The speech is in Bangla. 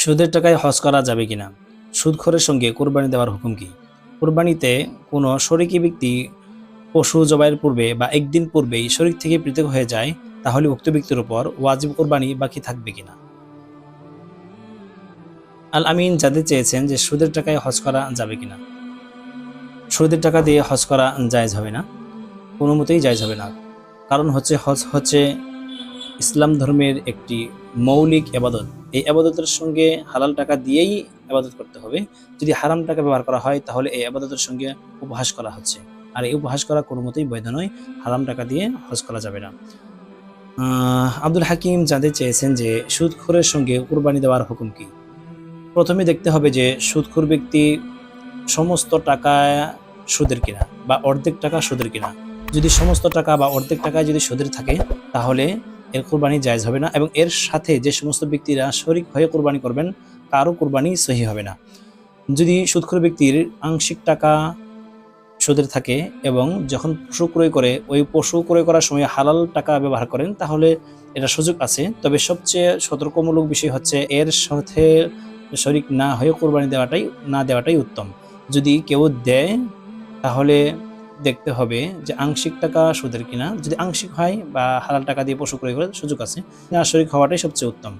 সুদের টাকায় হজ করা যাবে কিনা? সুদখোরের সঙ্গে কোরবানি দেওয়ার হুকুম কি? কোরবানিতে কোনো শরিকি ব্যক্তি পশু জবাইয়ের পূর্বে বা একদিন পূর্বেই শরিক থেকে পৃথক হয়ে যায়, তাহলে উক্ত ব্যক্তির উপর ওয়াজিব কোরবানি বাকি থাকবে কিনা? আল আমিন জানতে চেয়েছেন যে সুদের টাকায় হজ করা যাবে কিনা। সুদের টাকা দিয়ে হজ করা জায়জ হবে না? কোনো মতেই জায়জ হবে না। কারণ হচ্ছে হজ হচ্ছে ইসলাম ধর্মের একটি মৌলিক এবাদত এই আবাদতের সঙ্গে হালাল টাকা দিয়েই আবাদত করতে হবে। যদি হারাম টাকা ব্যবহার করা হয়, তাহলে এই আবাদতের সঙ্গে উপহাস করা হচ্ছে। আর এই উপহাস করা কোনো মতেই বৈধ নয়, হারাম টাকা দিয়ে হজ করা যাবে না। আব্দুল হাকিম জানতে চেয়েছেন যে, সুদখোরের সঙ্গে কুরবানি দেওয়ার হুকুম কি? প্রথমে দেখতে হবে যে, সুদখোর ব্যক্তি সমস্ত টাকা সুদের কিনা বা অর্ধেক টাকা সুদের কিনা। যদি সমস্ত টাকা বা অর্ধেক টাকা যদি সুদের থাকে, তাহলে এর কোরবানি জায়জ হবে না এবং এর সাথে যে সমস্ত ব্যক্তিরা শরিক হয়ে কোরবানি করবেন, তারও কোরবানি সহি হবে না। যদি সুদখোর ব্যক্তির আংশিক টাকা সুদের থাকে এবং যখন পশু ক্রয় করে, ওই পশু ক্রয় করার সময় হালাল টাকা ব্যবহার করেন, তাহলে এটা সুযোগ আছে। তবে সবচেয়ে সতর্কমূলক বিষয় হচ্ছে এর সাথে শরিক না হয়ে কোরবানি দেওয়াটাই, না দেওয়াটাই উত্তম। যদি কেউ দেয়, তাহলে দেখতে হবে যে আংশিক টাকা সুদের কিনা। যদি আংশিক হয় বা হালাল টাকা দিয়ে পশু ক্রয় করে সুযোগ আছে আসরিক হওয়াটাই সবচেয়ে উত্তম।